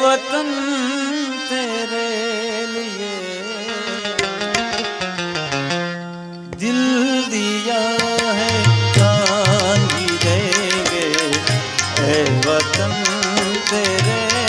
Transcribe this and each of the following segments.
वतन तेरे लिए दिल दिया है जान भी देंगे ऐ वतन तेरे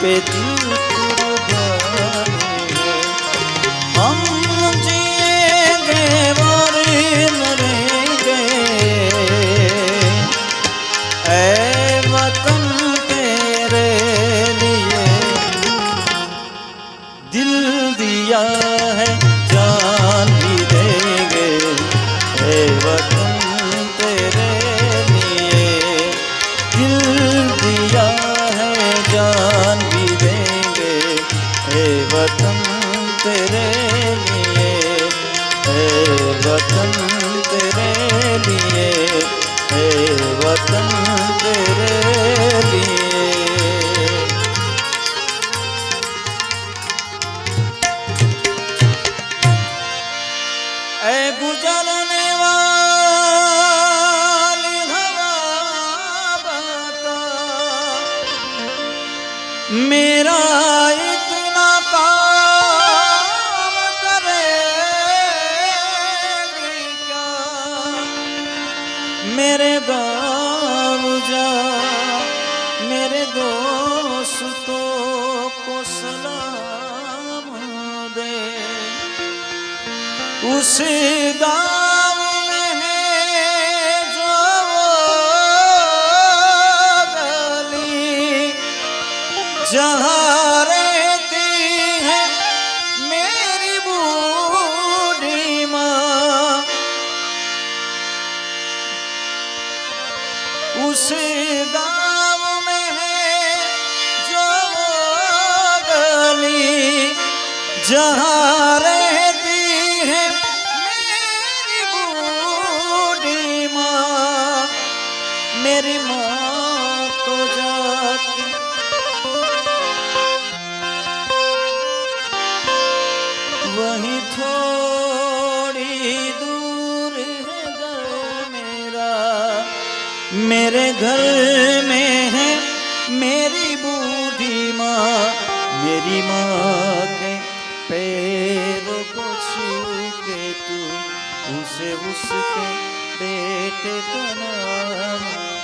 दिल कुर्बान हम जिएँगे और मरेंगे ऐ वतन तेरे लिए दिल दिया है। तेरे लिए ऐ वतन तेरे लिए ऐ वतन तेरे लिए ऐ गुजरने वाली हवा बता मेरा उस गाँव में है जो गली जहाँ रहती है मेरी बूढ़ी माँ। उस गाँव में है जो गली जहाँ वहीं थोड़ी दूर है घर मेरा। मेरे घर में है मेरी बूढ़ी माँ। मेरी माँ के पैरों को छू के तू, उसे उसके बेटे का नाम